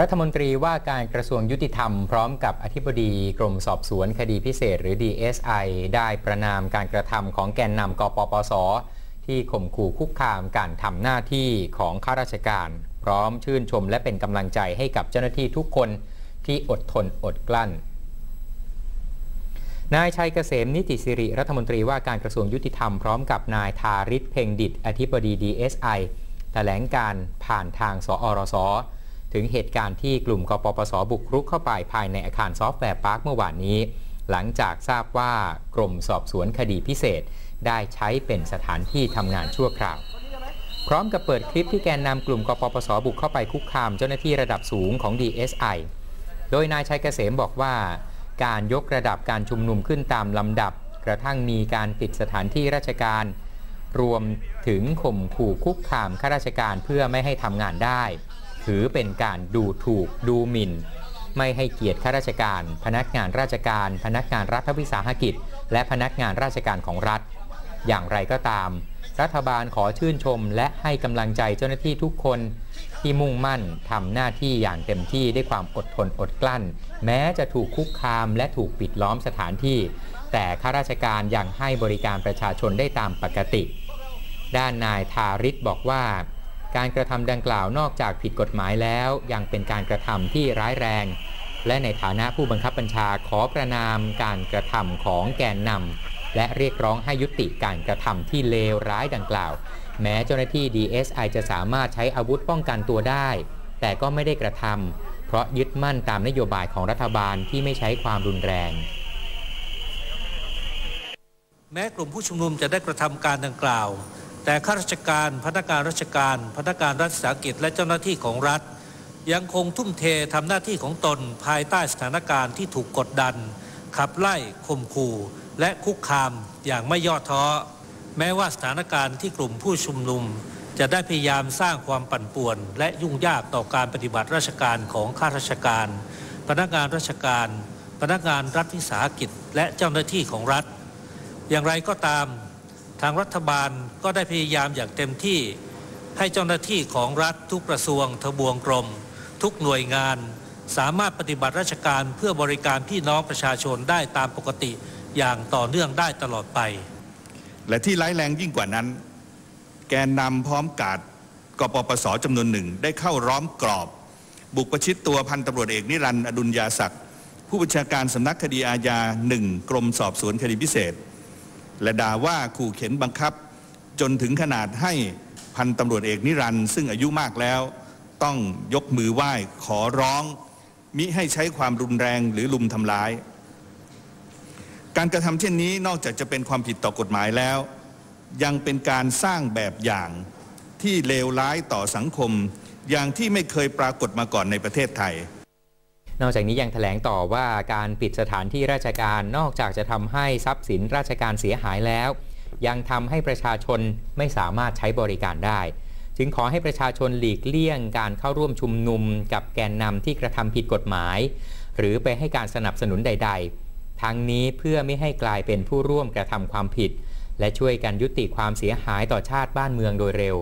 รัฐมนตรีว่าการกระทรวงยุติธรรมพร้อมกับอธิบดีกรมสอบสวนคดีพิเศษ หรือ DSI ได้ประนามการกระทำของแกนนำกปปส ที่ข่มขู่คุกคามการทำหน้าที่ของข้าราชการ พร้อมชื่นชมและเป็นกำลังใจให้กับเจ้าหน้าที่ทุกคนที่อดทนอดกลั้น นายชัยเกษมนิติสิริรัฐมนตรีว่าการกระทรวงยุติธรรมพร้อมกับนายทาริศเพ่งดิตอธิบดี DSI แถลงการผ่านทางสอรส ถึงเหตุการณ์ที่กลุ่มกปปสบุกรุกเข้าไปภายในอาคารซอฟต์แวร์พาร์คเมื่อวานนี้ หลังจากทราบว่ากรมสอบสวนคดีพิเศษ ได้ใช้เป็นสถานที่ทำงานชั่วคราว พร้อมกับเปิดคลิปที่แกนนำกลุ่มกปปสบุกเข้าไปคุกคามเจ้าหน้าที่ระดับสูงของ DSI โดยนายชัยเกษมบอกว่า การยกระดับการชุมนุมขึ้นตามลำดับ กระทั่งมีการปิดสถานที่ราชการ รวมถึงข่มขู่คุกคามข้าราชการเพื่อไม่ให้ทำงานได้ ถือเป็นการดูถูกดูหมิ่น ไม่ให้เกียรติข้าราชการ พนักงานราชการ พนักงานรัฐวิสาหกิจ และพนักงานราชการของรัฐ อย่างไรก็ตาม รัฐบาลขอชื่นชม และให้กำลังใจเจ้าหน้าที่ทุกคนที่มุ่งมั่นทำหน้าที่อย่างเต็มที่ด้วยความอดทนอดกลั้น แม้จะถูกคุกคามและถูกปิดล้อมสถานที่ แต่ข้าราชการยังให้บริการประชาชนได้ตามปกติ ด้านนายทาริศบอกว่า การกระทำดังกล่าวนอกจากผิดกฎหมายแล้ว ยังเป็นการกระทำที่ร้ายแรง และในฐานะผู้บังคับบัญชาขอประนามการกระทำของแกนนำและเรียกร้องให้ยุติการกระทำที่เลวร้ายดังกล่าว แม้เจ้าหน้าที่ DSI จะสามารถใช้อาวุธป้องกันตัวได้ แต่ก็ไม่ได้กระทำเพราะยึดมั่นตามนโยบายของรัฐบาลที่ไม่ใช้ความรุนแรงแม้กลุ่มผู้ชุมนุมจะได้กระทำการดังกล่าว แต่ข้าราชการพนักงานราชการพนักงานรัฐวิสาหกิจและเจ้าหน้าที่ของรัฐ ยังคงทุ่มเททำหน้าที่ของตนภายใต้สถานการณ์ที่ถูกกดดัน ขับไล่ข่มขู่และคุกคามอย่างไม่ย่อท้อ แม้ว่าสถานการณ์ที่กลุ่มผู้ชุมนุม จะได้พยายามสร้างความปั่นป่วน และยุ่งยากต่อการปฏิบัติราชการของข้าราชการ พนักงานราชการ พนักงานรัฐวิสาหกิจ และเจ้าหน้าที่ของรัฐ อย่างไรก็ตาม ทางรัฐบาลก็ได้พยายามอย่างเต็มที่ ให้เจ้าหน้าที่ของรัฐทุกกระทรวงทบวงกรม ทุกหน่วยงาน สามารถปฏิบัติราชการเพื่อบริการพี่น้องประชาชนได้ตามปกติอย่างต่อเนื่องได้ตลอดไป และที่ร้ายแรงยิ่งกว่านั้น แกนนำพร้อมกาดกปปสจำนวนหนึ่งได้เข้าร้อมกรอบ บุกประชิดตัวพันตำรวจเอกนิรันดร์อดุลยาศักดิ์ผู้บัญชาการสำนักคดีอาญาหนึ่งกรมสอบสวนคดีพิเศษ และด่าว่าขู่เข็นบังคับ จนถึงขนาดให้พันตำรวจเอกนิรันด์ซึ่งอายุมากแล้ว ต้องยกมือไหว้ขอร้อง มิให้ใช้ความรุนแรงหรือลุมทำร้าย การกระทำเช่นนี้นอกจากจะเป็นความผิดต่อกฎหมายแล้ว ยังเป็นการสร้างแบบอย่างที่เลวร้ายต่อสังคม อย่างที่ไม่เคยปรากฏมาก่อนในประเทศไทย นอกจากนี้ยังแถลงต่อว่าการปิดสถานที่ราชการนอกจากจะทำให้ทรัพย์สินราชการเสียหายแล้ว ยังทำให้ประชาชนไม่สามารถใช้บริการได้ จึงขอให้ประชาชนหลีกเลี่ยงการเข้าร่วมชุมนุม กับแกนนำที่กระทำผิดกฎหมาย หรือไปให้การสนับสนุนใด ๆ ทั้งนี้เพื่อไม่ให้กลายเป็นผู้ร่วมกระทำความผิด และช่วยกันยุติความเสียหายต่อชาติบ้านเมืองโดยเร็ว